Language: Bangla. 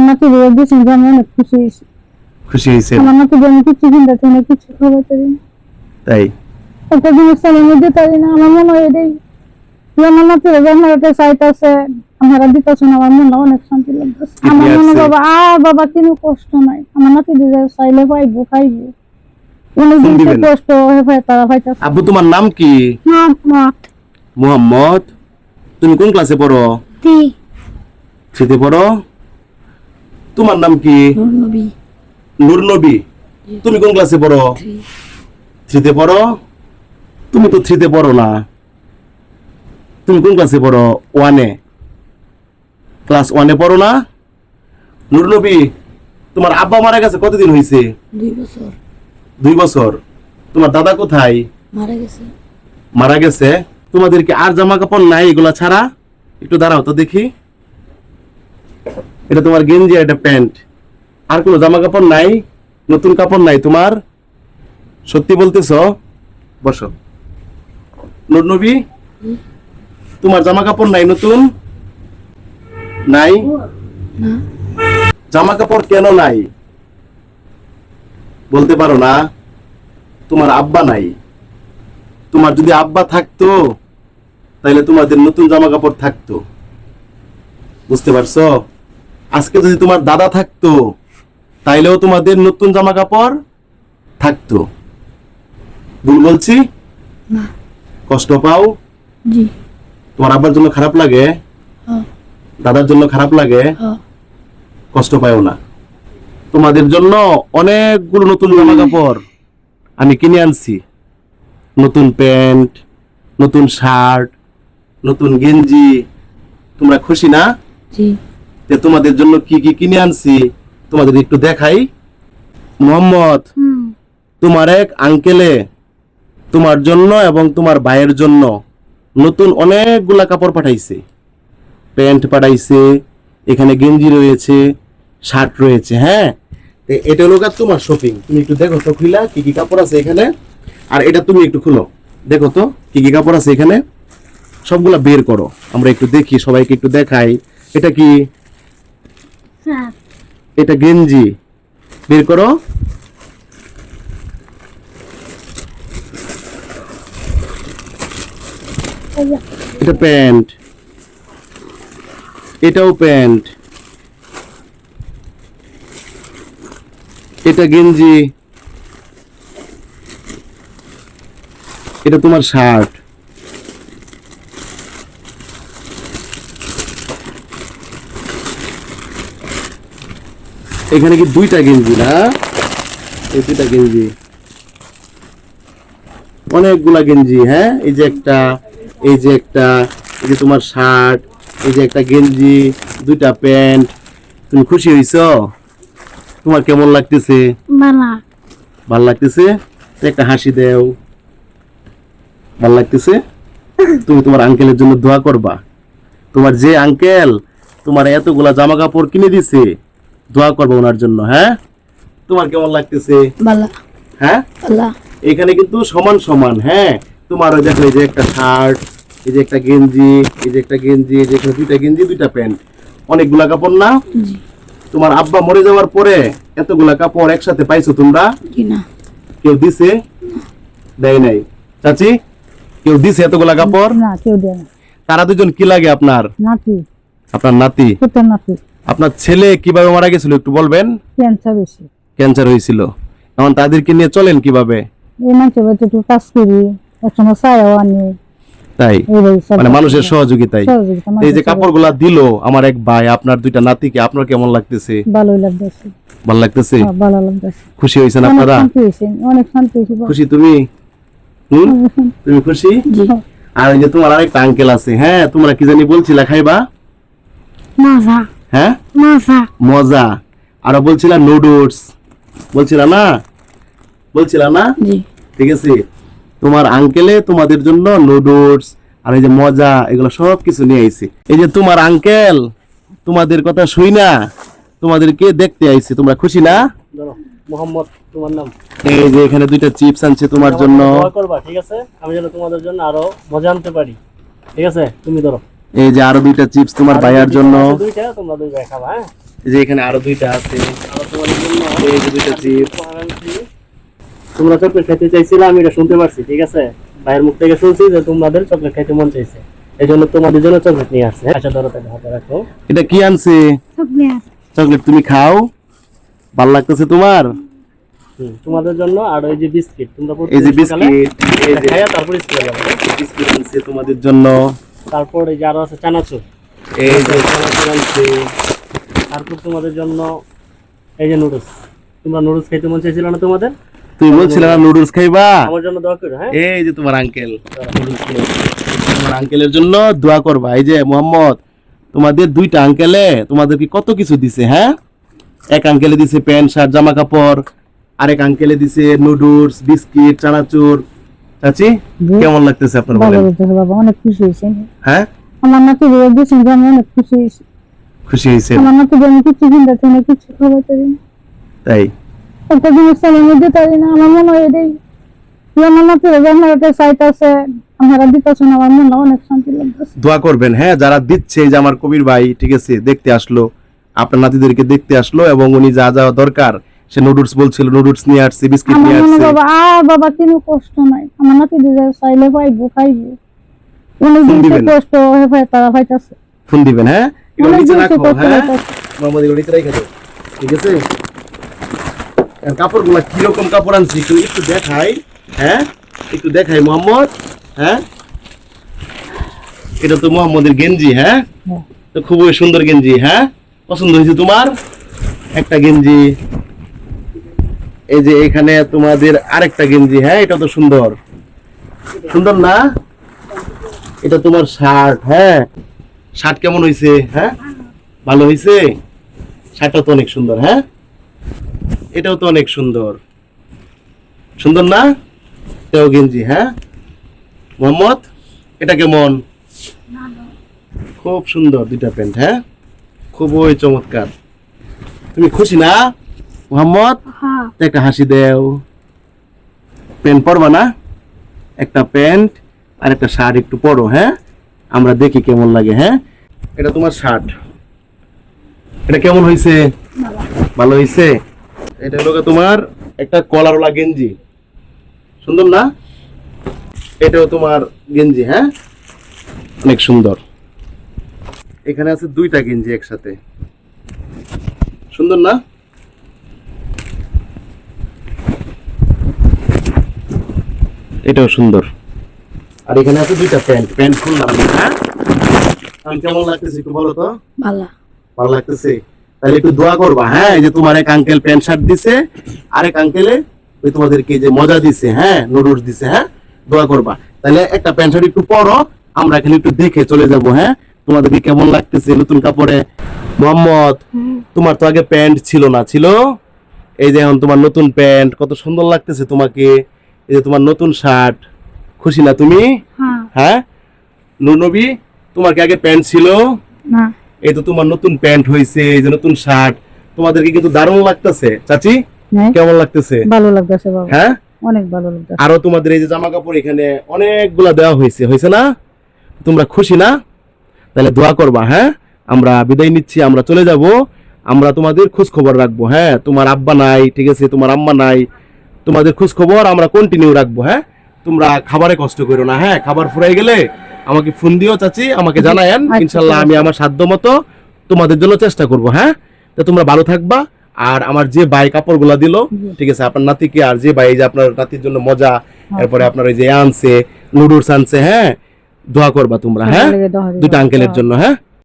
আমার দিয়েছেন যে আমি অনেক খুশি হয়েছি। খুশি হয়েছে? আমার নাতি যে আমি কিছু কিনতে চাই না কিছু খাবার চাই না। তাই? একটা জিনিস চাইলে আমি দিতে পারি না আমার মনে হয় এটাই। যে আমার একটা চাইতেছে আপনারা দিতেছেন আমার মনে অনেক শান্তি লাগতেছে। আমার মনে বাবা আর বাবা কোনো কষ্ট নাই। আমার নাতি চাইলে পাইবো খাইবো। অনেক কষ্ট হয়ে পায় তারা পাইতেছে। আব্বু তোমার নাম কি? মোহাম্মদ। তুমি কোন ক্লাসে পড়ো? থ্রিতে পড়ো? তোমার নাম কি? নূর নবী। তুমি কোন ক্লাসে পড়ো? থ্রিতে পড়ো? তুমি তো থ্রিতে পড়ো না। তুমি কোন ক্লাসে পড়ো? ওয়ানে ক্লাস ওয়ানে পড়ো না? নূর নবী তোমার আব্বা মারা গেছে কতদিন হয়েছে দুই বছর। দুই বছর। তোমার দাদা কোথায়? মারা গেছে। মারা গেছে। তোমাদের কি আর জামা কাপড় নাই এগুলা ছাড়া? একটু দাঁড়াও তো দেখি। এটা তোমার গেঞ্জি আর এটা প্যান্ট। আর কোনো জামা কাপড় নাই নতুন কাপড় নাই। তোমার সত্যি বলতেছ বসো। নবী তোমার জামা কাপড় নাই নতুন? নাই? জামা কাপড় কেন নাই? বলতে পারো না। তোমার আব্বা নাই। তোমার যদি আব্বা থাকতো তাহলে তোমাদের নতুন জামা কাপড় থাকতো। বুঝতে পারছ? আজকে যদি তোমার দাদা থাকতো তাইলেও তোমাদের নতুন জামা কাপড় থাকতো। ভুল বলছি? কষ্ট পাও? তোমার আব্বার জন্য খারাপ লাগে? হ্যাঁ। দাদার জন্য খারাপ লাগে? হ্যাঁ। কষ্ট পাও না। তোমাদের জন্য অনেকগুলো নতুন জামা কাপড় আমি কিনে আনছি। নতুন প্যান্ট নতুন শার্ট নতুন গেঞ্জি। তোমরা খুশি না? জি। যে তোমাদের জন্য কি কি কিনে আনছি তোমাদের একটু দেখাই। মোহাম্মদ তোমার এক আঙ্কেলে তোমার জন্য এবং তোমার ভাইয়ের জন্য নতুন অনেকগুলা কাপড় পাঠাইছে। প্যান্ট পাঠাইছে এখানে গেঞ্জি রয়েছে শার্ট রয়েছে হ্যাঁ? এটা হলো তোমার শপিং তুমি একটু দেখো তো খুলা কি কি কাপড় আছে এখানে। আর এটা তুমি একটু খুলো। দেখো তো কি কি কাপড় আছে এখানে। সবগুলা বের করো। আমরা একটু দেখি সবাইকে একটু দেখাই। এটা কি? এটা গেঞ্জি। বের করো। এটা প্যান্ট। এটাও প্যান্ট। এটা গেঞ্জি। এটা তোমার শার্ট। এখানে কি দুইটা গেঞ্জি না? এই দুইটা গেঞ্জি। অনেকগুলা গেঞ্জি হ্যাঁ? এই যে একটা এই যে একটা এই যে তোমার শার্ট এই যে একটা গেঞ্জি দুইটা প্যান্ট। তুমি খুশি হইছো? তোমার কেমন লাগতেছে? ভালো। লাগতেছে? একটা হাসি দেও। ভালো লাগতেছে? তুমি তোমার আঙ্কেলের জন্য দোয়া করবা। তোমার যে আঙ্কেল তোমার এতগুলা জামা কাপড় কিনে দিছে দোয়া করবা ওনার জন্য হ্যাঁ? তোমার কেমন লাগতেছে? হ্যাঁ? এখানে কিন্তু সমান সমান হ্যাঁ? তোমার ওই দেখো এই যে একটা শার্ট এই যে একটা গেঞ্জি এই যে একটা গেঞ্জি এই যে এখানে দুইটা গেঞ্জি দুইটা প্যান্ট। অনেকগুলা কাপড় না? তোমার আব্বা মরে যাওয়ার পরে এতগুলা কাপড় একসাথে পাইছো তোমরা? কেউ দিছে? দেয় নাই। চাচি কেউ দিছে এতগুলা কাপড়? না কেউ দেয় না তারা দুজন কি লাগে আপনার? নাতি। আপনার নাতি? নাতি। আপনার ছেলে কীভাবে মারা গেছিল একটু বলবেন? ক্যান্সার বেশি ক্যান্সার হয়েছিল। এখন তাদেরকে নিয়ে চলেন কীভাবে? এই মানুষের বাড়িতে একটু কাজ করি একসময় ছায়াও আনি। তাই? মানে মানুষের এই যে মানুষের কাপড়গুলা দিলো আমার এক ভাই আপনার দুইটা নাতিকে আপনার কেমন লাগতেছে? ভালোই লাগতেছে। ভালো লাগতেছে? হ্যাঁ, ভালো লাগতেছে। খুশি হয়েছেন অনেক আপনারা? অনেক শান্তি হয়েছে। খুশি তুমি? হুম? তুমি খুশি? আর ওই যে তোমার আরেকটা আঙ্কেল আছে হ্যাঁ তোমরা কি জানি বলছিলা খাইবা? মজা। হ্যাঁ? মজা। মজা। আরও বলছিলা নুডলস বলছিলা না? বলছিলা না? ঠিক আছে। তোমার আঙ্কেলে তোমাদের জন্য নুডলস আর এই যে মজা এগুলো সব কিছু নিয়ে আইছে। এই যে তোমার আঙ্কেল তোমাদের কথা শুই না। তোমাদেরকে দেখতে আইছে। তোমরা খুশি না? মোহাম্মদ তোমার নাম? এই যে এখানে দুইটা চিপস আনছে তোমার জন্য। করবা ঠিক আছে? আমি যেন তোমাদের জন্য আরও মজা আনতে পারি। ঠিক আছে? তুমি ধরো। এই যে আরও দুইটা চিপস তোমার ভাইয়ার জন্য। দুইটা তোমরা দুই ভাই খাবা হ্যাঁ যে এখানে আরও দুইটা আছে। আরও তোমাদের জন্য এই যে দুইটা চিপস। তোমরা চকলেট খেতে চাইছিলে আমি এটা শুনতে পারছি ঠিক আছে? ভাইয়ের মুখ থেকে শুনছি যে তোমাদের চকলেট খেতে মন চাইছে। এই জন্য তোমাদের জন্য চকলেট নিয়ে আসছে আচ্ছা ধরো তাহলে হাতে রাখো। এটা কি আনছে? চকলেট চকলেট তুমি খাও? ভালো লাগতেছে তোমার? হুম, তোমাদের জন্য আর ওই যে বিস্কিট তোমরা এই যে বিস্কিট এই যে খাইয়া তারপর স্কুলে যাবে বিস্কিট আনছে তোমাদের জন্য। তারপর এই যে আরও আছে চানাচুর। এই যে চানাচুর আনছে। তারপর তোমাদের জন্য এই যে নুডলস। তোমরা নুডলস খাইতে মন চাইছিল না তোমাদের? তুমি বলছিলে না নুডলস খাইবা? আমার জন্য দোয়া করো হ্যাঁ? এই যে তোমার আঙ্কেল তোমার আঙ্কেলের জন্য দোয়া করবা। এই যে মোহাম্মদ তোমাদের দুইটা আঙ্কেলে তোমাদেরকে কত কিছু দিছে হ্যাঁ? এক আঙ্কেলে দিছে প্যান্ট শার্ট জামা কাপড় আরেক আঙ্কেলে দিছে নুডলস বিস্কিট চানাচুর। চাচি কেমন লাগতেছে আপনার বলেন বাবা অনেক খুশি হ্যাঁ? আমার দিয়েছেন যে আমি অনেক খুশি হয়েছি। খুশি হয়েছে আমার আমি কিছু কিনতে চাই না কিছু খাবার চাই তাই? একটা জিনিস পারি না আমার মনে হয় এটাই। আমার নাতি আপনার একটা সাইট আছে দিতেছেন আমার মনে অনেক শান্তি লাগতেছে। দোয়া করবেন হ্যাঁ যারা দিচ্ছে যে আমার কবির ভাই ঠিক আছে দেখতে আসলো আপনার নাতিদেরকে দেখতে আসলো এবং উনি যা যা দরকার সে নুডলস বলছিল নুডলস নিয়ে আসছে বিস্কিট নিয়ে আসছে। বাবা আর বাবা কোনো কষ্ট নাই। আমার নাতি দিদি চাইলে পাইবো খাইবো। অনেক ফোন দিন? কষ্ট হয়ে পায় তারা পাইতেছে ফোন দিবেন হ্যাঁ? এগুলো নিচে রাখো হ্যাঁ। মোহাম্মদ এগুলো নিচে রেখে ঠিক আছে? আর কাপড়গুলো কীরকম কাপড় আনছি একটু একটু দেখাই হ্যাঁ? একটু দেখাই মোহাম্মদ হ্যাঁ? এটা তো মোহাম্মদের গেঞ্জি হ্যাঁ? হ্যাঁ। তো খুবই সুন্দর গেঞ্জি হ্যাঁ? পছন্দ হয়েছে তোমার? একটা গেঞ্জি। এই যে এখানে তোমাদের আরেকটা গেঞ্জি হ্যাঁ এটা তো সুন্দর। সুন্দর না? এটা তোমার শার্ট হ্যাঁ। শার্ট কেমন হয়েছে হ্যাঁ? ভালো হয়েছে শার্টটা তো অনেক সুন্দর হ্যাঁ? এটাও তো অনেক সুন্দর। সুন্দর না? এটাও গেঞ্জি হ্যাঁ? মোহাম্মদ, এটা কেমন? খুব সুন্দর দুইটা প্যান্ট হ্যাঁ? খুবই চমৎকার। তুমি খুশি না, মোহাম্মদ? একটা হাসি দেও। প্যান্ট পরবা না? একটা প্যান্ট আর একটা শার্ট একটু পরো হ্যাঁ? আমরা দেখি কেমন লাগে হ্যাঁ? এটা তোমার শার্ট। এটা কেমন হয়েছে ভালো হয়েছে এটা হলো তোমার একটা কলারওয়ালা গেঞ্জি। সুন্দর না? এটাও তোমার গেঞ্জি হ্যাঁ? অনেক সুন্দর। এখানে আছে দুইটা গেঞ্জি একসাথে। সুন্দর না? এটাও সুন্দর। আর এখানে আছে দুইটা প্যান্ট প্যান্ট খুললাম হ্যাঁ? আমি কেমন লাগতেছে একটু বলো তো? ভালো। ভালো লাগতেছে? তাহলে একটু দোয়া করবা হ্যাঁ? এই যে তোমার এক আঙ্কেল প্যান্ট শার্ট দিছে আরেক আঙ্কেলে ওই তোমাদেরকে যে মজা দিছে হ্যাঁ? নুডলস দিছে হ্যাঁ? দোয়া করবা। তাহলে একটা প্যান্ট শার্ট একটু পরো আমরা এখানে একটু দেখে চলে যাব হ্যাঁ? তোমাদেরকে কেমন লাগতেছে? নতুন কাপড়ে? মোহাম্মদ তোমার তো আগে প্যান্ট ছিল না ছিল? এই যে এখন তোমার নতুন প্যান্ট কত সুন্দর লাগতেছে তোমাকে। এই যে তোমার নতুন শার্ট খুশি না তুমি? হ্যাঁ। হ্যাঁ? নুরনবী তোমার কি আগে প্যান্ট ছিল? না। এই তো তোমার নতুন প্যান্ট হয়েছে এই যে নতুন শার্ট তোমাদেরকে কিন্তু দারুণ লাগতেছে। চাচি হ্যাঁ, কেমন লাগতেছে? ভালো লাগতেছে বাবা। হ্যাঁ? অনেক ভালো লাগতেছে। আরও তোমাদের এই যে জামা কাপড় এখানে অনেকগুলা দেওয়া হয়েছে হয়েছে না? তোমরা খুশি না? তাহলে দোয়া করবা হ্যাঁ? আমরা বিদায় নিচ্ছি আমরা চলে যাব। আমরা তোমাদের খোঁজ খবর রাখব হ্যাঁ? তোমার আব্বা নাই ঠিক আছে? তোমার আম্মা নাই। তোমাদের খোঁজ খবর আমরা কন্টিনিউ রাখব হ্যাঁ? তোমরা খাবারে কষ্ট করো না হ্যাঁ? খাবার ফুরাই গেলে আমাকে ফোন দিও চাচি আমাকে জানায়েন। আচ্ছা, ইনশাল্লাহ আমি আমার সাধ্য মতো তোমাদের জন্য চেষ্টা করব হ্যাঁ? তো তোমরা ভালো থাকবা। আর আমার যে ভাই কাপড়গুলা দিল ঠিক আছে আপনার নাতিকে আর যে ভাই যে আপনার নাতির জন্য মজা এরপরে আপনার ওই যে আনছে নুডলস আনছে হ্যাঁ? দোয়া করবা তোমরা হ্যাঁ। দুটা আঙ্কেলের জন্য হ্যাঁ?